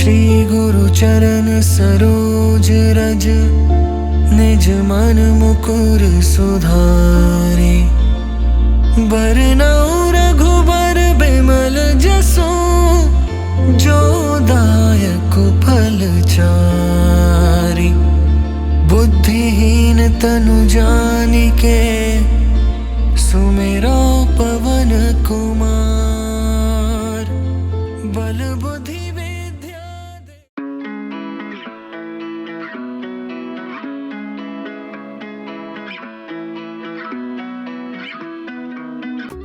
श्री गुरु चरण सरोज रज निज मन मुकुर सुधारे। बरनौ रघुबर बिमल जसो जो दायक फल चारि। बुद्धिहीन तनु जानिके सुमिरो पवन कुमार। बल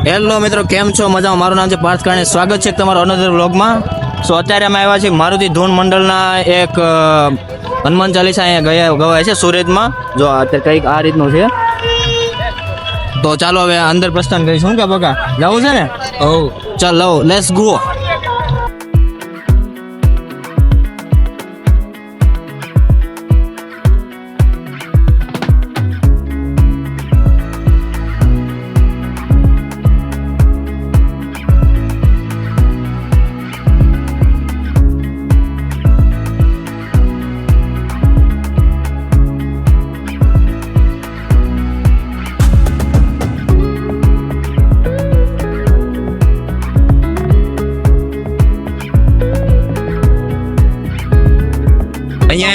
હેલો મિત્રો કેમ છો? મજામાં? મારું નામ છે પાર્થ કાણે. સ્વાગત છે તમારો અનધર વ્લોગમાં સો અત્યારે અમે આવ્યા છીએ મારુતિ ધૂન મંડળના એક હનુમાન ચાલીસા અહીંયા ગયા ગવાય છે સુરતમાં. જો અત્યારે કંઈક આ રીતનું છે. તો ચાલો હવે અંદર પ્રસ્થાન કરીશું. કે બકા? જવું છે ને? ઓ ચાલો લેટ્સ ગો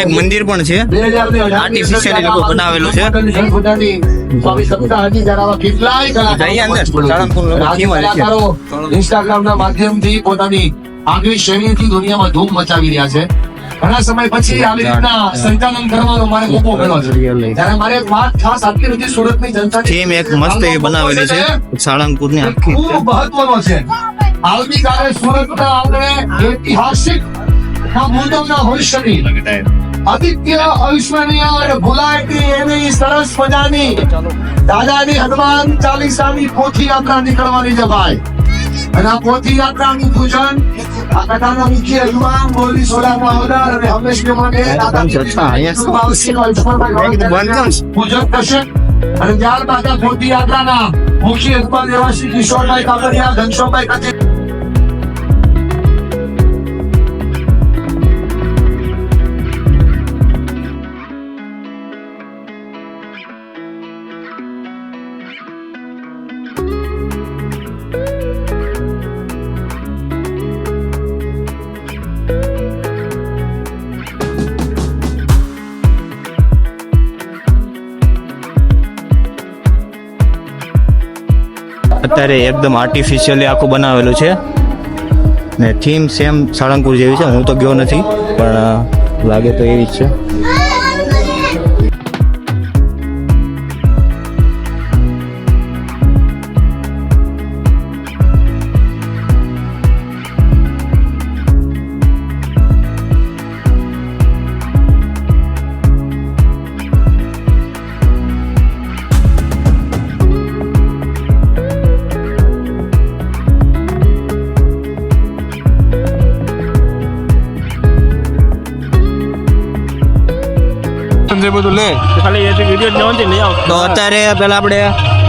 અહીંયા એક મંદિર પણ છે. આર્ટિફિશિયલી લોકો બનાવેલું છે. જઈએ અંદર. સાળંગપુરની ઇન્સ્ટાગ્રામ ના માધ્યમથી પોતાની આગવી શૈલીથી દુનિયામાં ધૂમ મચાવી રહ્યા છે. ઘણા સમય પછી આવી રીતના સંચાલન કરવાનો મારે મોકો મળ્યો છે. ત્યારે મારે એક વાત ખાસ આટલી બધી સુરતની જનતા થીમ એક મસ્ત એવી બનાવેલી છે. સાળંગપુરની આખી. ખૂબ મહત્વનો છે. આવતીકાલે સુરતના આપણે ઐતિહાસિક ભવિષ્યની આદિત્ય અવિસ્મરણીય અને ભૂલાયતી એવી સરસ મજાની દાદાની હનુમાન ચાલીસાની પોથી યાત્રા નીકળવાની છે ભાઈ અને આ પોથી યાત્રાનું પૂજન આ કથાના મુખ્ય હનુમાન બોલી સોલા મહોદર અને હંમેશને માટે અચ્છા, અહીંયા પૂજન થશે અને ત્યારબાદ આ પોથી યાત્રાના મુખ્ય હનુમાન એવા શ્રી કિશોરભાઈ કાકડિયા ઘનશ્યામભાઈ કચેરી અત્યારે એકદમ આર્ટિફિશિયલી આખું બનાવેલું છે. ને થીમ સેમ સાળંગપુર જેવી છે, હું તો ગયો નથી, પણ લાગે તો એવી જ છે. તો અત્યારે પેલા આપણે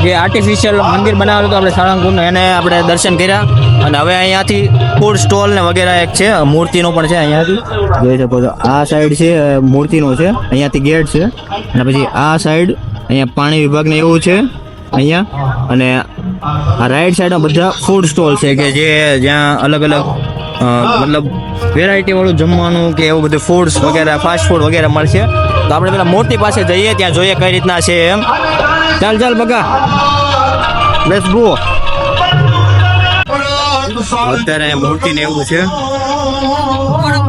જે આર્ટિફિશિયલ મંદિર બનાવેલું હતું આપણે સાળંગપુરનું એને આપણે દર્શન કર્યા. અને હવે અહીંયાથી ફૂડ સ્ટોલ ને વગેરે એક છે મૂર્તિનો પણ છે અહીંયાથી. જોઈ શકો છો આ સાઈડ છે મૂર્તિનો છે અહીંયાથી ગેટ છે. અને પછી આ સાઈડ અહીંયા પાણી વિભાગને એવું છે અહીંયા. અને આ રાઈટ સાઈડમાં બધા ફૂડ સ્ટોલ છે કે જે જ્યાં અલગ અલગ મતલબ વેરાયટી વાળું જમવાનું કે એવું બધું ફૂડ્સ વગેરે ફાસ્ટ ફૂડ વગેરે મળશે. તો આપણે પેલા મૂર્તિ પાસે જઈએ ત્યાં જોઈએ કઈ રીતના છે એમ. ચાલ ચાલ બગા. લેટ્સ ગો અત્યારે મૂર્તિ ને એવું છે. થોડોક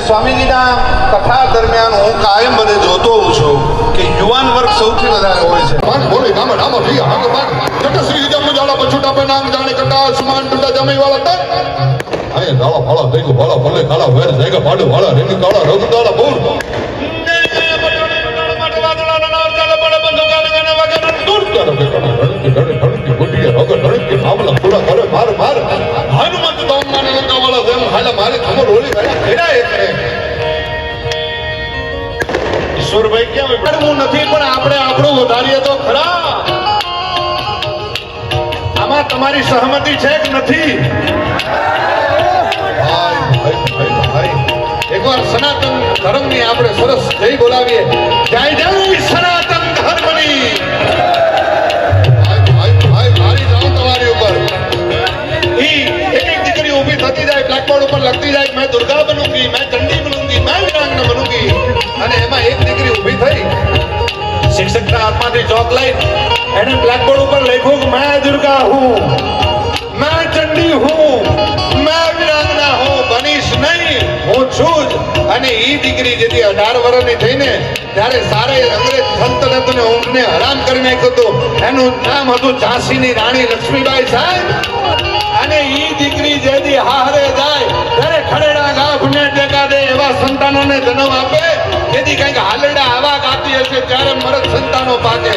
છે સ્વામીજીના કથા દરમિયાન હું કાયમ બધે જોતો હોઉં છું કે યુવાન વર્ગ સૌથી વધારે હોય છે. મન બોલે ગામ નામ ભી હંગ મન. જટ શ્રી જમ જાળા પછુટા પે નામ જાણે કટા આસમાન ટુટા જમે વાળા તક આય દાળા ફાળા દેગો વાળા ભલે કાળા વેર દેગા પાડો વાળા રેની કાળા રઘુ દાળા બોલ હનુમંત તમારી સહમતિ છે કે નથી. એકવાર સનાતન ધર્મની આપણે સરસ જય બોલાવીએ. જય જય સનાતન ધર્મની. બ્લેકબોર્ડ ઉપર. લખતી જાય મેં દુર્ગા બનુંગી મેં ચંડી બનુંગી મેં વીરાંગના બનુંગી. અને એમાં એક દીકરી ઊભી થઈ. શિક્ષકના હાથમાંથી ચોક લઈ એને બ્લેકબોર્ડ ઉપર લખ્યું दुर्गा हूँ, मैं ચંડી હું મેં વીરાંગના હું બનીશ નહીં હું છું જ અને ઈ દીકરી જેથી અઢાર વર્ષની થઈને ત્યારે સારે અંગ્રેજ સલ્તનતને ઊંઘને હરામ કરી નાખ્યું હતું, એનું નામ હતું ઝાંસીની રાણી લક્ષ્મીબાઈ સાહેબ. અને ઈ દીકરી જેથી હારે જાય, ત્યારે ખડેડા ગાભને ટેકા દે એવા સંતાનોને જન્મ આપે. જેથી કંઈક હાલેડા આવા ગાતી હશે, ત્યારે મરદ સંતાનો પાકે.